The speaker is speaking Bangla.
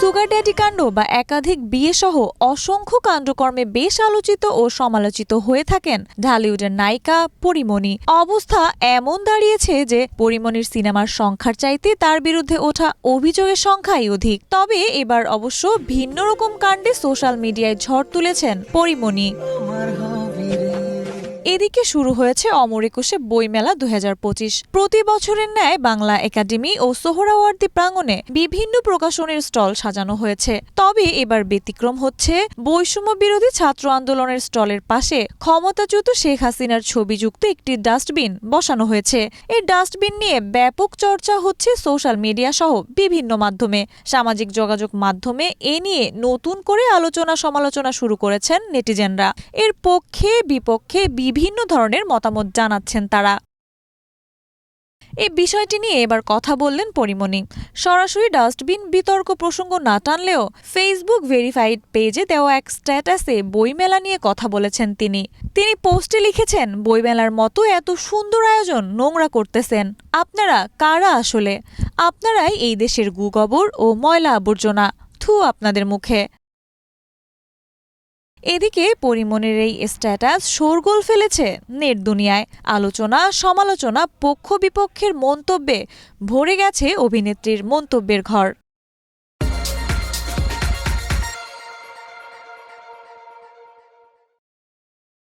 সুগার ড্যাডি কাণ্ড বা একাধিক বিয়ে সহ অসংখ্য কাণ্ডকর্মে বেশ আলোচিত ও সমালোচিত হয়ে থাকেন ঢালিউডের নায়িকা পরিমণি। অবস্থা এমন দাঁড়িয়েছে যে পরিমণির সিনেমার সংখ্যার চাইতে তার বিরুদ্ধে ওঠা অভিযোগের সংখ্যাই অধিক। তবে এবার অবশ্য ভিন্ন রকম কাণ্ডে সোশ্যাল মিডিয়ায় ঝড় তুলেছেন পরিমণি। এদিকে শুরু হয়েছে অমর একুশে বইমেলা দু হাজার পঁচিশ। প্রতি বছরের ন্যায় বাংলা একাডেমি ও সোহরাওয়ার্দী প্রাঙ্গণে বিভিন্ন প্রকাশনের স্টল সাজানো হয়েছে। তবে এবার ব্যতিক্রম হচ্ছে বৈষম্য বিরোধী ছাত্র আন্দোলনের স্টলের পাশে ক্ষমতাচ্যুত শেখ হাসিনার ছবিযুক্ত একটি ডাস্টবিন বসানো হয়েছে। এই ডাস্টবিন নিয়ে ব্যাপক চর্চা হচ্ছে সোশ্যাল মিডিয়া সহ বিভিন্ন মাধ্যমে। সামাজিক যোগাযোগ মাধ্যমে এ নিয়ে নতুন করে আলোচনা সমালোচনা শুরু করেছেন নেটিজেনরা। এর পক্ষে বিপক্ষে বিভিন্ন ধরনের মতামত জানাচ্ছেন তারা। এই বিষয়টি নিয়ে এবার কথা বললেন পরিমণি। সরাসরি ডাস্টবিন বিতর্ক প্রসঙ্গ না টানলেও ফেসবুক ভেরিফাইড পেজে দেওয়া এক স্ট্যাটাসে বইমেলা নিয়ে কথা বলেছেন তিনি। তিনি পোস্টে লিখেছেন, বইমেলার মতো এত সুন্দর আয়োজন নোংরা করতেছেন। আপনারা কারা আসলে? আপনারাই এই দেশের গুগবর ও ময়লা আবর্জনা। থু আপনাদের মুখে। এদিকে পরিমনের এই স্ট্যাটাস শোরগোল ফেলেছে নেট দুনিয়ায়। আলোচনা, সমালোচনা, পক্ষ বিপক্ষের মন্তব্যে ভরে গেছে অভিনেত্রীর মন্তব্যের ঘর।